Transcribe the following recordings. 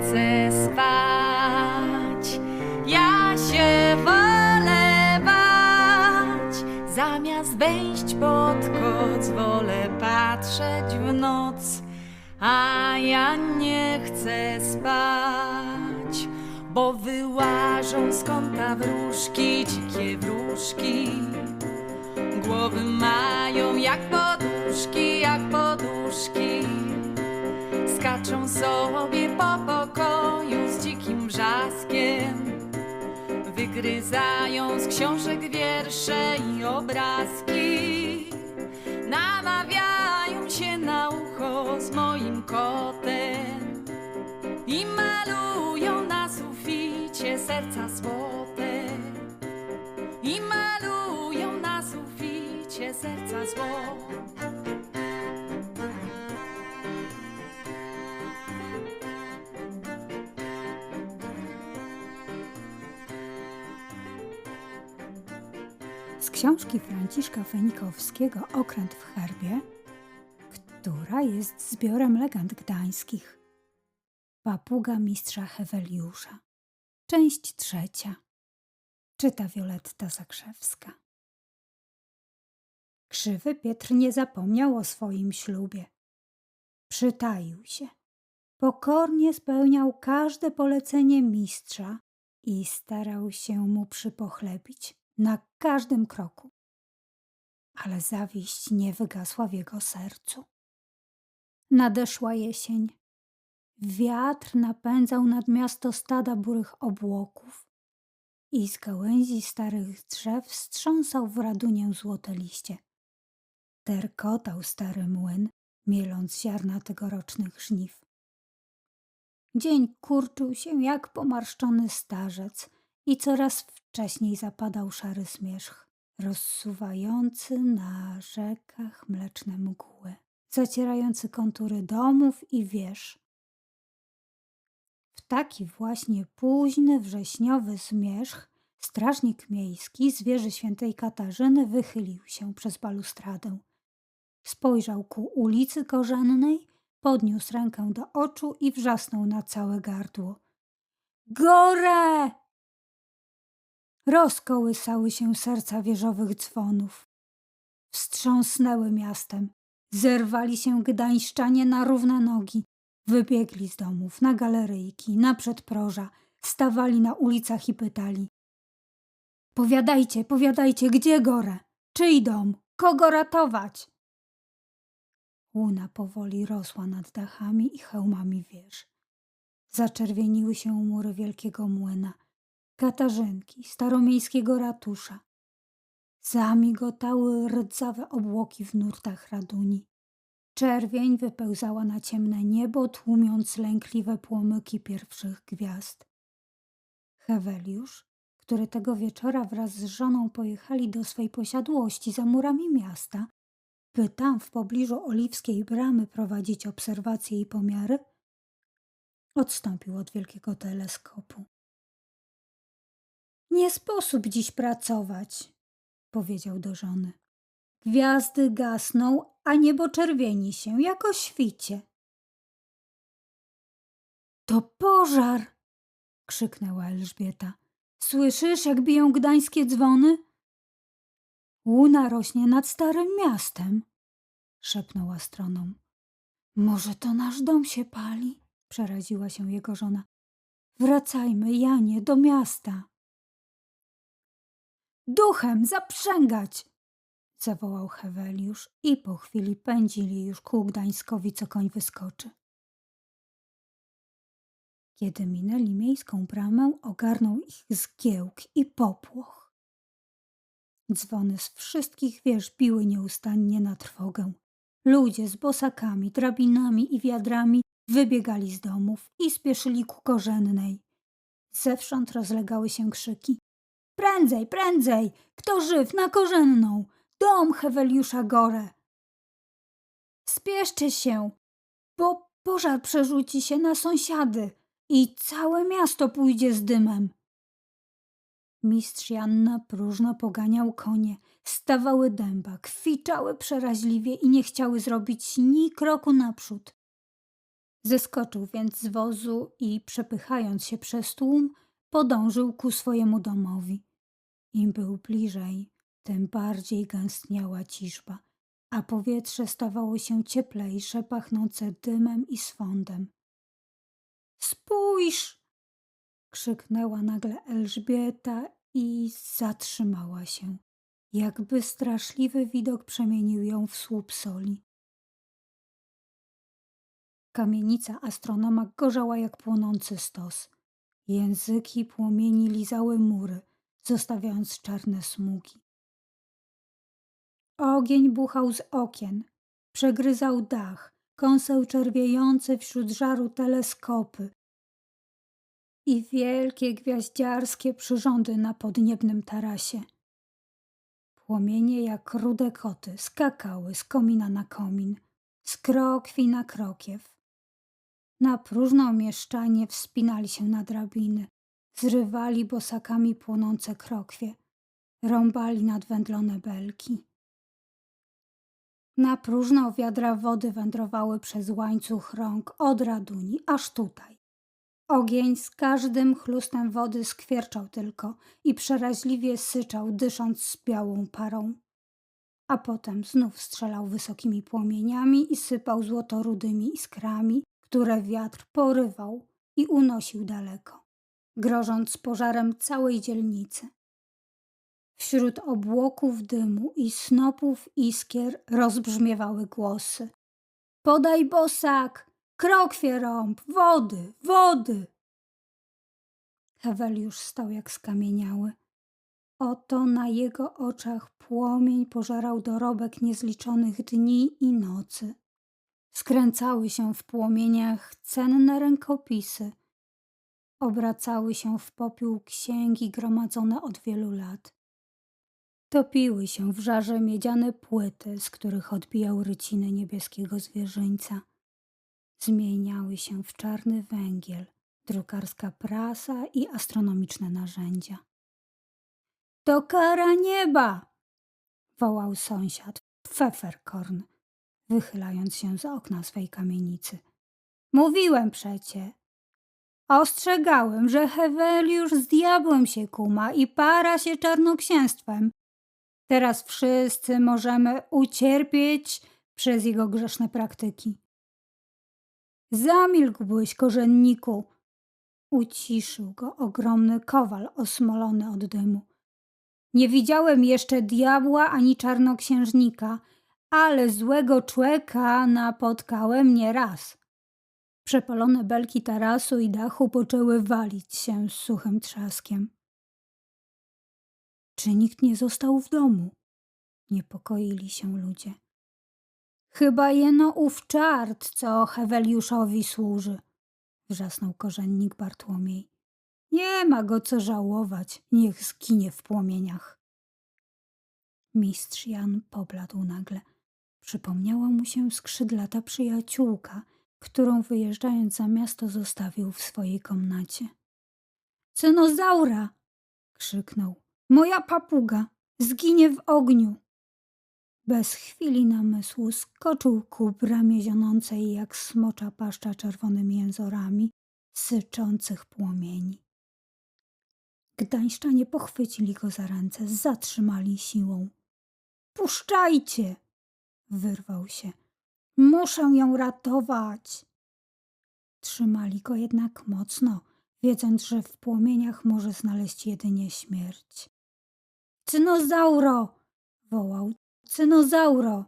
chcę spać, ja się wolę bać. Zamiast wejść pod koc, wolę patrzeć w noc, a ja nie chcę spać. Bo wyłażą z kąta wróżki, dzikie wróżki Głowy mają jak poduszki, jak poduszki Skaczą sobie po Wygryzają z książek wiersze i obrazki. Namawiają się na ucho z moim kotem. I malują na suficie serca złote. I malują na suficie serca złote. Książki Franciszka Fenikowskiego Okręt w herbie, która jest zbiorem legend gdańskich. Papuga mistrza Heweliusza. Część trzecia. Czyta Wioletta Zakrzewska. Krzywy Pietr nie zapomniał o swoim ślubie. Przytaił się. Pokornie spełniał każde polecenie mistrza i starał się mu przypochlebić na każdym kroku. Ale zawiść nie wygasła w jego sercu. Nadeszła jesień. Wiatr napędzał nad miasto stada burych obłoków i z gałęzi starych drzew strząsał w radunię złote liście. Terkotał stary młyn, mieląc ziarna tegorocznych żniw. Dzień kurczył się jak pomarszczony starzec i coraz wcześniej zapadał szary zmierzch, rozsuwający na rzekach mleczne mgły, zacierający kontury domów i wież. W taki właśnie późny wrześniowy zmierzch strażnik miejski z wieży świętej Katarzyny wychylił się przez balustradę. Spojrzał ku ulicy Korzennej, podniósł rękę do oczu i wrzasnął na całe gardło. Gore! Rozkołysały się serca wieżowych dzwonów. Wstrząsnęły miastem. Zerwali się gdańszczanie na równe nogi. Wybiegli z domów, na galeryjki, na przedproża. Stawali na ulicach i pytali. Powiadajcie, powiadajcie, gdzie gore? Czyj dom? Kogo ratować? Łuna powoli rosła nad dachami i hełmami wież. Zaczerwieniły się mury wielkiego młyna – Katarzynki, staromiejskiego ratusza. Zamigotały rdzawe obłoki w nurtach raduni. Czerwień wypełzała na ciemne niebo, tłumiąc lękliwe płomyki pierwszych gwiazd. Heweliusz, który tego wieczora wraz z żoną pojechali do swej posiadłości za murami miasta, by tam w pobliżu oliwskiej bramy prowadzić obserwacje i pomiary, odstąpił od wielkiego teleskopu. Nie sposób dziś pracować, powiedział do żony. Gwiazdy gasną, a niebo czerwieni się, jako świcie. To pożar! krzyknęła Elżbieta. Słyszysz, jak biją gdańskie dzwony? Łuna rośnie nad starym miastem, szepnął astronom. Może to nasz dom się pali? przeraziła się jego żona. Wracajmy, Janie, do miasta. Duchem zaprzęgać! zawołał Heweliusz i po chwili pędzili już ku Gdańskowi, co koń wyskoczy. Kiedy minęli miejską bramę, ogarnął ich zgiełk i popłoch. Dzwony z wszystkich wież biły nieustannie na trwogę. Ludzie z bosakami, drabinami i wiadrami wybiegali z domów i spieszyli ku korzennej. Zewsząd rozlegały się krzyki. Prędzej, prędzej! Kto żyw na korzenną? Dom Heweliusza Gore! Spieszcie się, bo pożar przerzuci się na sąsiady i całe miasto pójdzie z dymem. Mistrz Jan na próżno poganiał konie, stawały dęba, kwiczały przeraźliwie i nie chciały zrobić ni kroku naprzód. Zeskoczył więc z wozu i przepychając się przez tłum, podążył ku swojemu domowi. Im był bliżej, tym bardziej gęstniała ciżba, a powietrze stawało się cieplejsze, pachnące dymem i swądem. Spójrz! krzyknęła nagle Elżbieta i zatrzymała się, jakby straszliwy widok przemienił ją w słup soli. Kamienica astronoma gorzała jak płonący stos. Języki płomieni lizały mury, zostawiając czarne smugi. Ogień buchał z okien, przegryzał dach, kąsał czerwiejące wśród żaru teleskopy i wielkie gwiaździarskie przyrządy na podniebnym tarasie. Płomienie jak rude koty skakały z komina na komin, z krokwi na krokiew. Na próżno mieszczanie wspinali się na drabiny, zrywali bosakami płonące krokwie, rąbali nadwędlone belki. Na próżno wiadra wody wędrowały przez łańcuch rąk od raduni aż tutaj. Ogień z każdym chlustem wody skwierczał tylko i przeraźliwie syczał, dysząc z białą parą. A potem znów strzelał wysokimi płomieniami i sypał złotorudymi iskrami, które wiatr porywał i unosił daleko, grożąc pożarem całej dzielnicy. Wśród obłoków dymu i snopów iskier rozbrzmiewały głosy. Podaj bosak! Krokwie rąb! Wody! Wody! Heweliusz stał jak skamieniały. Oto na jego oczach płomień pożerał dorobek niezliczonych dni i nocy. Skręcały się w płomieniach cenne rękopisy. Obracały się w popiół księgi gromadzone od wielu lat. Topiły się w żarze miedziane płyty, z których odbijał ryciny niebieskiego zwierzyńca. Zmieniały się w czarny węgiel, drukarska prasa i astronomiczne narzędzia. To kara nieba! wołał sąsiad, Pfefferkorn, wychylając się z okna swej kamienicy. Mówiłem przecie. Ostrzegałem, że Heweliusz z diabłem się kuma i para się czarnoksięstwem. Teraz wszyscy możemy ucierpieć przez jego grzeszne praktyki. Zamilkłbyś, korzenniku! Uciszył go ogromny kowal osmolony od dymu. Nie widziałem jeszcze diabła ani czarnoksiężnika, ale złego człeka napotkałem nieraz. Przepalone belki tarasu i dachu poczęły walić się z suchym trzaskiem. Czy nikt nie został w domu? Niepokoili się ludzie. Chyba jeno ów czart, co Heweliuszowi służy, wrzasnął korzennik Bartłomiej. Nie ma go co żałować, niech zginie w płomieniach. Mistrz Jan pobladł nagle. Przypomniała mu się skrzydlata przyjaciółka, którą wyjeżdżając za miasto zostawił w swojej komnacie. Cynozaura! krzyknął. Moja papuga zginie w ogniu. Bez chwili namysłu skoczył ku bramie zionącej jak smocza paszcza czerwonymi jęzorami syczących płomieni. Gdańszczanie pochwycili go za ręce, zatrzymali siłą. Puszczajcie! Wyrwał się. Muszę ją ratować! Trzymali go jednak mocno, wiedząc, że w płomieniach może znaleźć jedynie śmierć. Cynozauro! wołał. Cynozauro!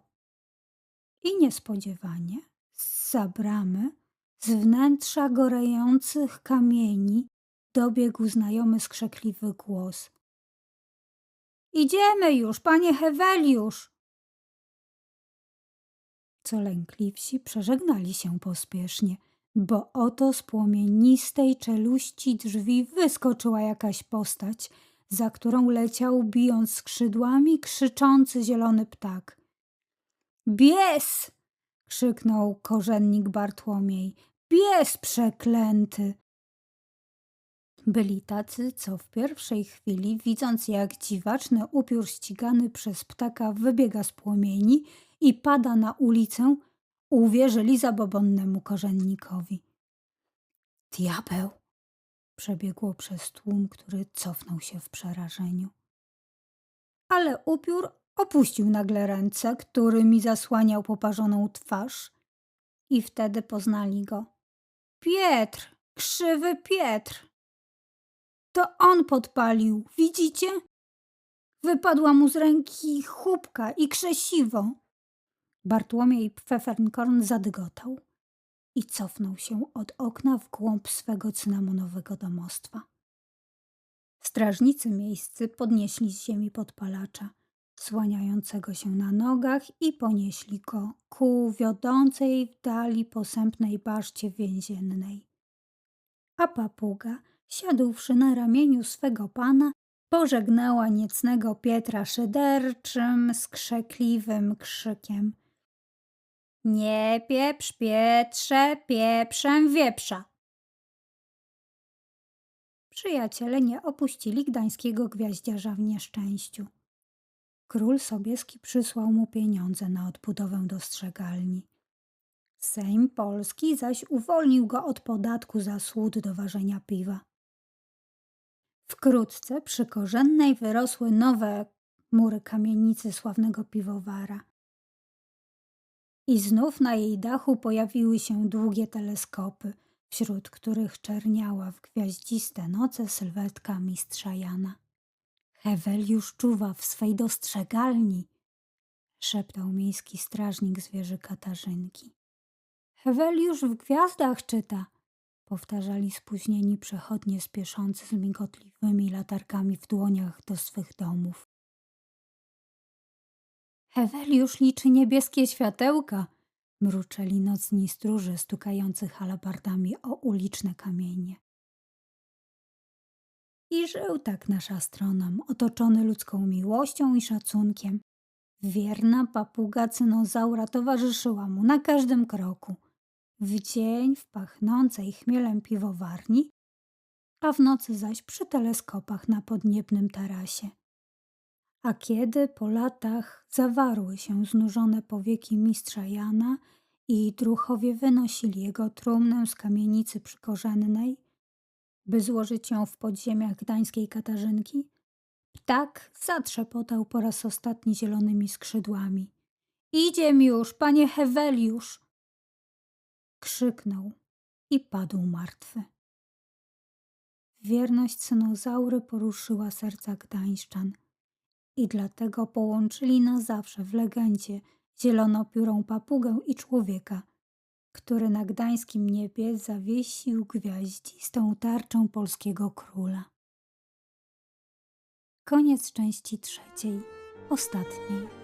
I niespodziewanie z bramy, z wnętrza gorejących kamieni dobiegł znajomy skrzekliwy głos. Idziemy już, panie Heweliusz! Co lękliwsi przeżegnali się pospiesznie, bo oto z płomienistej czeluści drzwi wyskoczyła jakaś postać, za którą leciał, bijąc skrzydłami, krzyczący zielony ptak. Bies! krzyknął korzennik Bartłomiej. Bies przeklęty! Byli tacy, co w pierwszej chwili, widząc jak dziwaczny upiór ścigany przez ptaka wybiega z płomieni i pada na ulicę, uwierzyli zabobonnemu korzennikowi. Diabeł! przebiegło przez tłum, który cofnął się w przerażeniu. ale upiór opuścił nagle ręce, którymi zasłaniał poparzoną twarz. I wtedy poznali go. Pietr, krzywy Pietr. To on podpalił, widzicie? Wypadła mu z ręki chłopka i krzesiwo. Bartłomiej Pfeffernkorn zadygotał i cofnął się od okna w głąb swego cynamonowego domostwa. Strażnicy miejscy podnieśli z ziemi podpalacza, słaniającego się na nogach i ponieśli go ku wiodącej w dali posępnej baszcie więziennej. A papuga, siadłszy na ramieniu swego pana, pożegnała niecnego Pietra szyderczym, skrzekliwym krzykiem. Nie pieprz, Pietrze, pieprzem wieprza. Przyjaciele nie opuścili gdańskiego gwiaździarza w nieszczęściu. Król Sobieski przysłał mu pieniądze na odbudowę dostrzegalni. Sejm Polski zaś uwolnił go od podatku za słód do ważenia piwa. Wkrótce przy Korzennej wyrosły nowe mury kamienicy sławnego piwowara. I znów na jej dachu pojawiły się długie teleskopy, wśród których czerniała w gwiaździste noce sylwetka mistrza Jana. Heweliusz czuwa w swej dostrzegalni, szeptał miejski strażnik zwierzy Katarzynki. Heweliusz w gwiazdach czyta, powtarzali spóźnieni przechodnie spieszący z migotliwymi latarkami w dłoniach do swych domów. Heweliusz liczy niebieskie światełka, mruczeli nocni stróże stukający halabardami o uliczne kamienie. I żył tak nasz astronom, otoczony ludzką miłością i szacunkiem. Wierna papuga cynozaura towarzyszyła mu na każdym kroku. W dzień w pachnącej chmielem piwowarni, a w nocy zaś przy teleskopach na podniebnym tarasie. A kiedy po latach zawarły się znużone powieki mistrza Jana i druchowie wynosili jego trumnę z kamienicy przykorzennej, by złożyć ją w podziemiach gdańskiej Katarzynki, ptak zatrzepotał po raz ostatni zielonymi skrzydłami. Idziem już, panie Heweliusz! Krzyknął i padł martwy. Wierność cynozaury poruszyła serca gdańszczan i dlatego połączyli na zawsze w legendzie zielonopiórą papugę i człowieka, który na gdańskim niebie zawiesił gwiaździstą tarczą polskiego króla. Koniec części trzeciej, ostatniej.